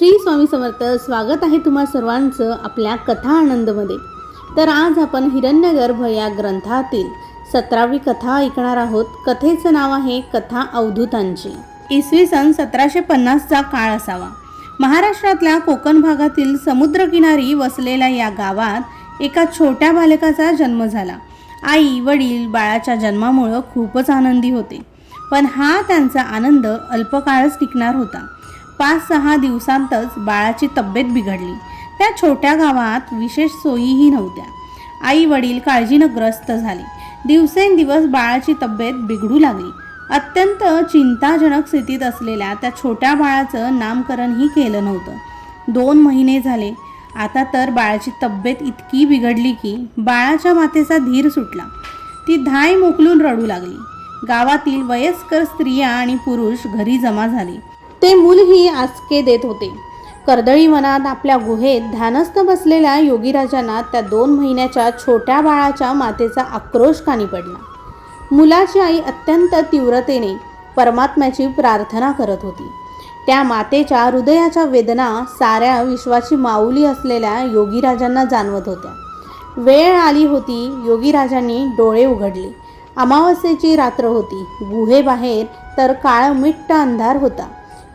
श्री स्वामी समर्थ स्वागत आहे तुम्हा सर्वांचं आपल्या कथा आनंदमध्ये. तर आज आपण हिरण्यगर्भ या ग्रंथातील सतरावी कथा ऐकणार आहोत. कथेचं नाव आहे कथा अवधूतांची. इसवी सन सतराशे पन्नासचा काळ असावा. महाराष्ट्रातल्या कोकण भागातील समुद्रकिनारी वसलेल्या या गावात एका छोट्या बालकाचा जन्म झाला. आई वडील बाळाच्या जन्मामुळं खूपच आनंदी होते. पण हा त्यांचा आनंद अल्पकाळच टिकणार होता. पाच सहा दिवसांतच बाळाची तब्येत बिघडली. त्या छोट्या गावात विशेष सोयीही नव्हत्या. आई वडील काळजीनं ग्रस्त झाले. दिवसेंदिवस बाळाची तब्येत बिघडू लागली. अत्यंत चिंताजनक स्थितीत असलेल्या त्या छोट्या बाळाचं नामकरणही केलं नव्हतं. दोन महिने झाले. आता तर बाळाची तब्येत इतकी बिघडली की बाळाच्या मातेचा धीर सुटला. ती धाय मोकलून रडू लागली. गावातील वयस्कर स्त्रिया आणि पुरुष घरी जमा झाले. ते मूलही आसके देत होते. कर्दळी वनात आपल्या गुहेत ध्यानस्थ बसलेल्या योगीराजांना त्या दोन महिन्याच्या छोट्या बाळाच्या मातेचा आक्रोश कानी पडला. मुलाची आई अत्यंत तीव्रतेने परमात्म्याची प्रार्थना करत होती. त्या मातेच्या हृदयाच्या वेदना साऱ्या विश्वाची माऊली असलेल्या योगीराजांना जाणवत होत्या. वेळ आली होती योगीराजांनी डोळे उघडले. अमावस्येची रात्र होती. गुहेबाहेर तर काळ मिट्ट अंधार होता.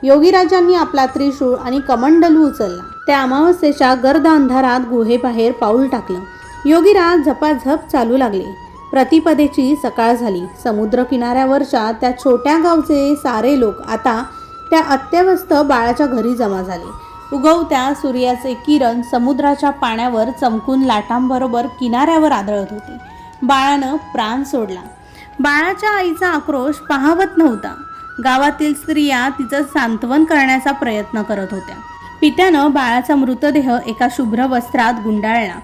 योगीराजांनी आपला त्रिशूळ आणि कमंडलू उचलला. त्या अमावस्येच्या गर्द अंधारात गुहेबाहेर पाऊल टाकलं. योगीराज झपाझप चालू लागले. प्रतिपदेची सकाळ झाली. समुद्र किनाऱ्यावरच्या त्या छोट्या गावचे सारे लोक आता त्या अत्यवस्थ बाळाच्या घरी जमा झाले. उगवत्या सूर्याचे किरण समुद्राच्या पाण्यावर चमकून लाटांबरोबर किनाऱ्यावर आदळत होते. बाळानं प्राण सोडला. बाळाच्या आईचा आक्रोश पाहावत नव्हता. गावातील स्त्रिया तिचं सांत्वन करण्याचा प्रयत्न करत होत्या. पित्यानं बाळाचा मृतदेह एका शुभ्र वस्त्रात गुंडाळला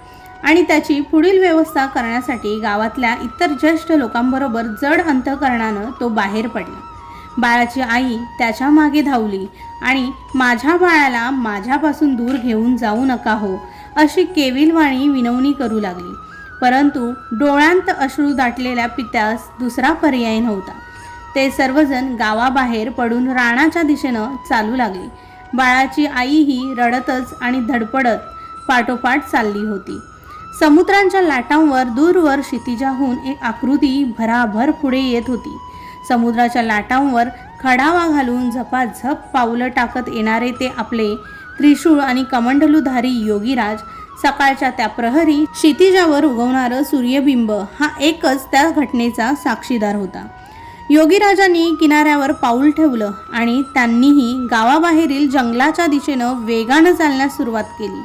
आणि त्याची पुढील व्यवस्था करण्यासाठी गावातल्या इतर ज्येष्ठ लोकांबरोबर जड अंतकरणानं तो बाहेर पडला. बाळाची आई त्याच्यामागे धावली आणि माझ्या बाळाला माझ्यापासून दूर घेऊन जाऊ नका हो अशी केविलवाणी विनवणी करू लागली. परंतु डोळ्यांत अश्रू दाटलेल्या पित्यास दुसरा पर्याय नव्हता. ते सर्वजण गावाबाहेर पडून राणाच्या दिशेनं चालू लागले. बाळाची आईही रडतच आणि धडपडत पाठोपाठ चालली होती. समुद्रांच्या लाटांवर दूरवर क्षितिजाहून एक आकृती भराभर पुढे येत होती. समुद्राच्या लाटांवर खडावा घालून झपाझप पावलं टाकत येणारे ते आपले त्रिशूळ आणि कमंडलूधारी योगीराज सकाळच्या त्या प्रहरी क्षितिजावर उगवणारं सूर्यबिंब हा एकच त्या घटनेचा साक्षीदार होता. योगीराजांनी किनाऱ्यावर पाऊल ठेवलं आणि त्यांनीही गावाबाहेरील जंगलाच्या दिशेनं वेगानं चालण्यास सुरुवात केली.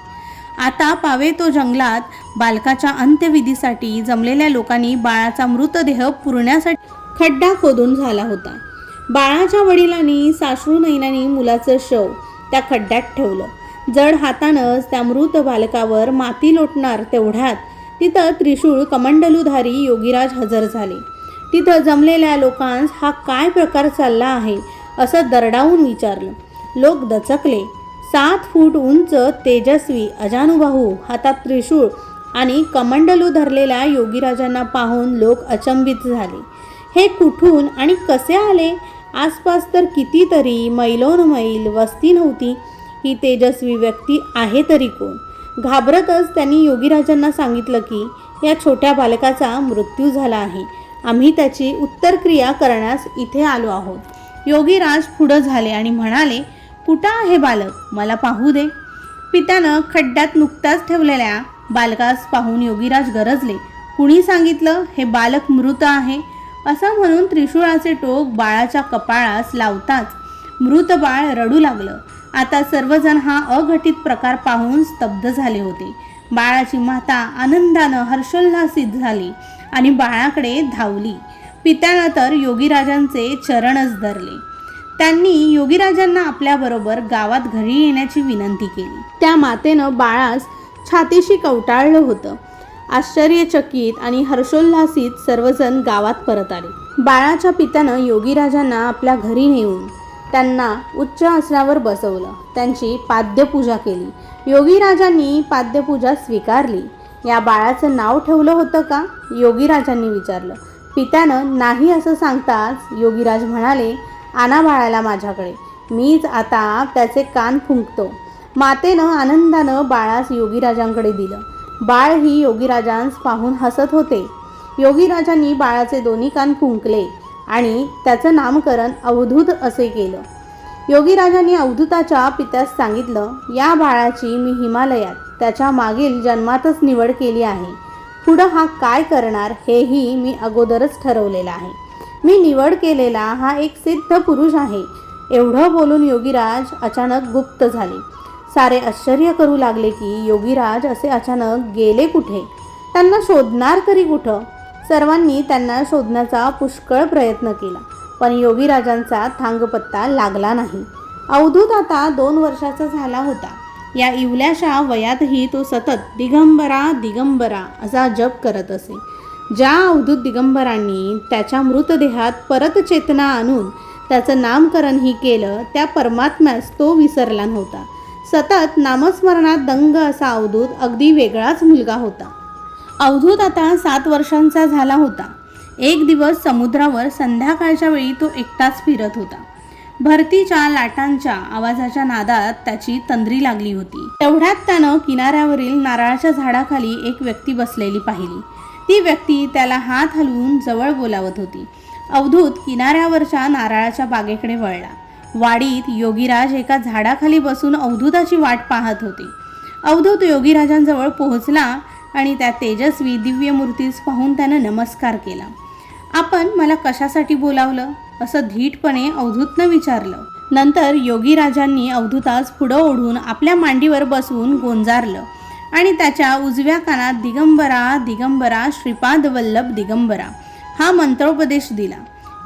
आता पावेतो जंगलात बालकाच्या अंत्यविधीसाठी जमलेल्या लोकांनी बाळाचा मृतदेह पुरण्यासाठी खड्डा खोदून झाला होता. बाळाच्या वडिलांनी सासू नैनांनी मुलाचं शव त्या खड्ड्यात ठेवलं. जड हातानंच त्या मृत बालकावर माती लोटणार तेवढ्यात तिथं त्रिशूळ कमंडलूधारी योगीराज हजर झाले. तिथं जमलेल्या लोकांस हा काय प्रकार चालला आहे असं दरडावून विचारलं. लोक दचकले. सात फूट उंच तेजस्वी अजानुबाहू हातात त्रिशूळ आणि कमंडलू धरलेल्या योगीराजांना पाहून लोक अचंबित झाले. हे कुठून आणि कसे आले? आसपास तर कितीतरी मैलोन मैल वस्ती नव्हती. ही तेजस्वी व्यक्ती आहे तरी कोण? घाबरतच त्यांनी योगीराजांना सांगितलं की या छोट्या बालकाचा मृत्यू झाला आहे. आम्ही त्याची उत्तरक्रिया करण्यास इथे आलो आहोत. योगीराज पुढं झाले आणि म्हणाले कुठं आहे बालक? मला पाहू दे. पित्यानं खड्ड्यात नुकताच ठेवलेल्या बालकास पाहून योगीराज गरजले. कुणी सांगितलं? हे बालक मृत आहे. असं म्हणून त्रिशूळाचे टोक बाळाच्या कपाळास लावताच मृत बाळ रडू लागलं. आता सर्वजण हा अघटित प्रकार पाहून स्तब्ध झाले होते. बाळाची माता आनंदानं हर्षोल्लासित झाली. आणि बाळाकडे धावली. पित्यानं तर योगीराजांचे चरणच धरले. त्यांनी योगीराजांना आपल्याबरोबर गावात घरी येण्याची विनंती केली. त्या मातेनं बाळास छातीशी कवटाळलं होतं. आश्चर्यचकित आणि हर्षोल्लासित सर्वजण गावात परत आले. बाळाच्या पित्यानं योगीराजांना आपल्या घरी नेऊन त्यांना उच्च आसनावर बसवलं. त्यांची पाद्यपूजा केली. योगीराजांनी पाद्यपूजा स्वीकारली. या बाळाचं नाव ठेवलं होतं का? योगीराजांनी विचारलं. पित्यानं नाही असं सांगताच योगीराज म्हणाले आणा बाळाला माझ्याकडे. मीच आता त्याचे कान फुंकतो. मातेनं आनंदानं बाळास योगीराजांकडे दिलं. बाळ ही योगीराजांस पाहून हसत होते. योगीराजांनी बाळाचे दोन्ही कान फुंकले आणि त्याचं नामकरण अवधूत असे केलं. योगीराजांनी अवधूताच्या पित्यास सांगितलं या बाळाची मी हिमालयात त्याच्या मागील जन्मातच निवड केली आहे. पुढं हा काय करणार हेही मी अगोदरच ठरवलेलं आहे. मी निवड केलेला हा एक सिद्ध पुरुष आहे. एवढं बोलून योगीराज अचानक गुप्त झाले. सारे आश्चर्य करू लागले की योगीराज असे अचानक गेले कुठे? त्यांना शोधणार तरी कुठं? सर्वांनी त्यांना शोधण्याचा पुष्कळ प्रयत्न केला पण योगीराजांचा थांगपत्ता लागला नाही. अवधूत आता दोन वर्षाचा झाला होता. या इवल्याशा वयातही तो सतत दिगंबरा दिगंबरा असा जप करत असे. ज्या अवधूत दिगंबरांनी त्याच्या मृतदेहात परत चेतना आणून त्याचं नामकरणही केलं त्या परमात्म्यास तो विसरला नव्हता. सतत नामस्मरणात दंग असा अवधूत अगदी वेगळाच मुलगा होता. अवधूत आता सात वर्षांचा झाला होता. एक दिवस समुद्रावर संध्याकाळच्या वेळी तो एकटाच फिरत होता. भरतीच्या लाटांच्या आवाजाच्या नादात त्याची तंद्री लागली होती. तेवढ्यात त्यानं किनाऱ्यावरील नारळाच्या झाडाखाली एक व्यक्ती बसलेली पाहिली. ती व्यक्ती त्याला हात हलवून जवळ बोलावत होती. अवधूत किनाऱ्यावरच्या नारळाच्या बागेकडे वळला. वाडीत योगीराज एका झाडाखाली बसून अवधूताची वाट पाहत होते. अवधूत योगीराजांजवळ पोहोचला आणि त्या तेजस्वी दिव्य मूर्तीस पाहून त्यानं नमस्कार केला. आपण मला कशासाठी बोलावलं? असं धीटपणे अवधूतनं विचारलं. नंतर योगीराजांनी अवधूतास पुढं ओढून आपल्या मांडीवर बसवून गोंजारलं आणि त्याच्या उजव्या कानात दिगंबरा दिगंबरा श्रीपाद वल्लभ दिगंबरा हा मंत्रोपदेश दिला.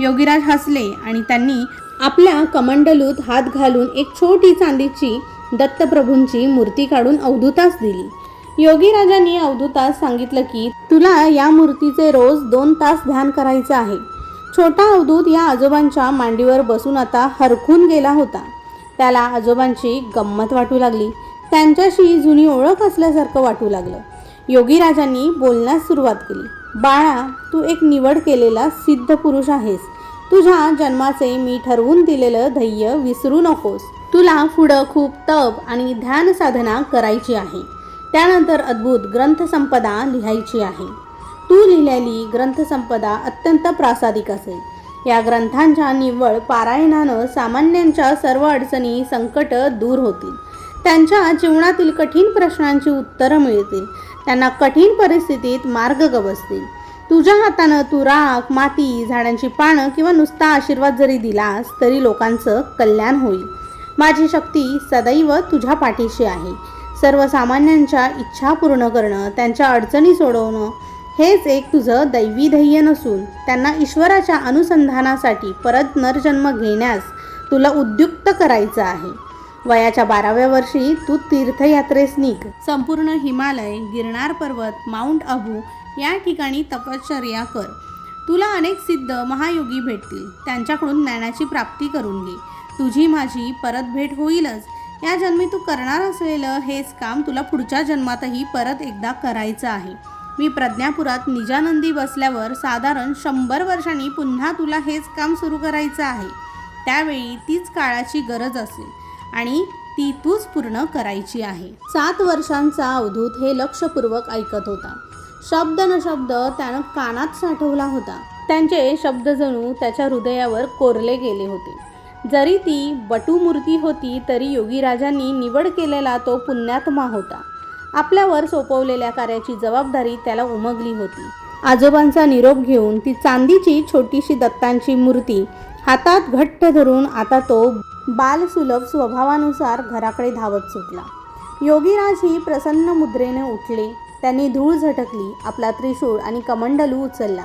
योगीराज हसले आणि त्यांनी आपल्या कमंडलूत हात घालून एक छोटी चांदीची दत्तप्रभूंची मूर्ती काढून अवधूतास दिली. योगीराजांनी अवधूतास सांगितलं की तुला या मूर्तीचे रोज दोन तास ध्यान करायचं आहे. छोटा अवधूत या आजोबांच्या मांडीवर बसून आता हरखून गेला होता. त्याला आजोबांची गंमत वाटू लागली. त्यांच्याशी जुनी ओळख असल्यासारखं वाटू लागलं. योगीराजांनी बोलण्यास सुरुवात केली. बाळा तू एक निवड केलेला सिद्ध पुरुष आहेस. तुझ्या जन्माचे मी ठरवून दिलेलं ध्येय विसरू नकोस. तुला पुढं खूप तप आणि ध्यान साधना करायची आहे. त्यानंतर अद्भुत ग्रंथसंपदा लिहायची आहे. तू लिहिलेली ग्रंथसंपदा अत्यंत प्रासादिक असेल. या ग्रंथांच्या निव्वळ पारायणानं सामान्यांच्या सर्व अडचणी संकट दूर होतील. त्यांच्या जीवनातील कठीण प्रश्नांची उत्तरं मिळतील. त्यांना कठीण परिस्थितीत मार्ग गवसतील. तुझ्या हातानं तू राख माती झाडांची पानं किंवा नुसता आशीर्वाद जरी दिलास तरी लोकांचं कल्याण होईल. माझी शक्ती सदैव तुझ्या पाठीशी आहे. सर्वसामान्यांच्या इच्छा पूर्ण करणं त्यांच्या अडचणी सोडवणं हेच एक तुझं दैवी ध्येय नसून त्यांना ईश्वराच्या अनुसंधानासाठी परत नरजन्म घेण्यास तुला उद्युक्त करायचं आहे. वयाच्या बाराव्या वर्षी तू तीर्थयात्रेस निघ. संपूर्ण हिमालय गिरणार पर्वत माउंट अबू या ठिकाणी तपश्चर्या कर. तुला अनेक सिद्ध महायोगी भेटतील. त्यांच्याकडून ज्ञानाची प्राप्ती करून घे. तुझी माझी परत भेट होईलच. या जन्मी तू करणार असलेलं हेच काम तुला पुढच्या जन्मातही परत एकदा करायचं आहे. मी प्रज्ञापुरात निजानंदी बसल्यावर साधारण शंभर वर्षांनी पुन्हा तुला हेच काम सुरू करायचं आहे. त्यावेळी तीच काळाची गरज असेल आणि ती तूच पूर्ण करायची आहे. सात वर्षांचा अवधूत हे लक्षपूर्वक ऐकत होता. शब्द न शब्द त्यानं कानात साठवला होता. त्यांचे शब्द जणू त्याच्या हृदयावर कोरले गेले होते. जरी ती बटूमूर्ती होती तरी योगीराजांनी निवड केलेला तो पुण्यात्मा होता. आपल्यावर सोपवलेल्या कार्याची जबाबदारी त्याला उमगली होती. आजोबांचा निरोप घेऊन ती चांदीची छोटीशी दत्तांची मूर्ती हातात घट्ट धरून आता तो बालसुलभ स्वभावानुसार घराकडे धावत सुटला. योगीराज ही प्रसन्न मुद्रेने उठले. त्यांनी धूळ झटकली आपला त्रिशूळ आणि कमंडलू उचलला.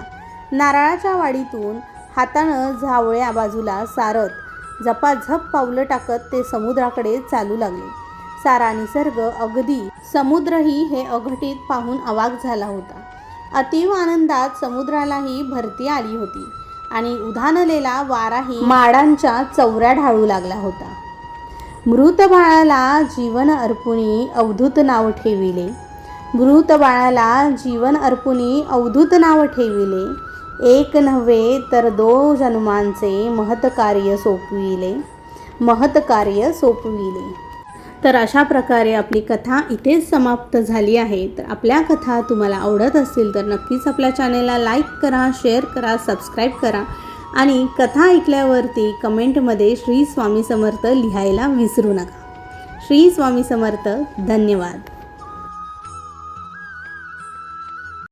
नारळाच्या वाडीतून हातानं झावळ्या बाजूला सारत झपाझप पावलं टाकत ते समुद्राकडे चालू लागले. सारा निसर्ग अगदी समुद्रही हे अघटित पाहून अवाक झाला होता. अतीव आनंदात समुद्रालाही भरती आली होती आणि उधाणलेला वाराही माडांच्या चौऱ्या ढाळू लागला होता. मृत बाळाला जीवन अर्पुनी अवधूत नाव ठेविले. मृत बाळाला जीवन अर्पुनी अवधूत नाव ठेविले. एक नव्हे तर दो जन्मांचे महत्कार्य सोपविले. महत्कार्य सोपविले. तर अशा प्रकारे आपली कथा इथेच समाप्त झाली आहे. तर आपल्या कथा तुम्हाला आवडत असतील तर नक्कीच आपल्या चॅनेलला लाईक करा शेअर करा सबस्क्राईब करा आणि कथा ऐकल्यावरती कमेंटमध्ये श्री स्वामी समर्थ लिहायला विसरू नका. श्री स्वामी समर्थ धन्यवाद.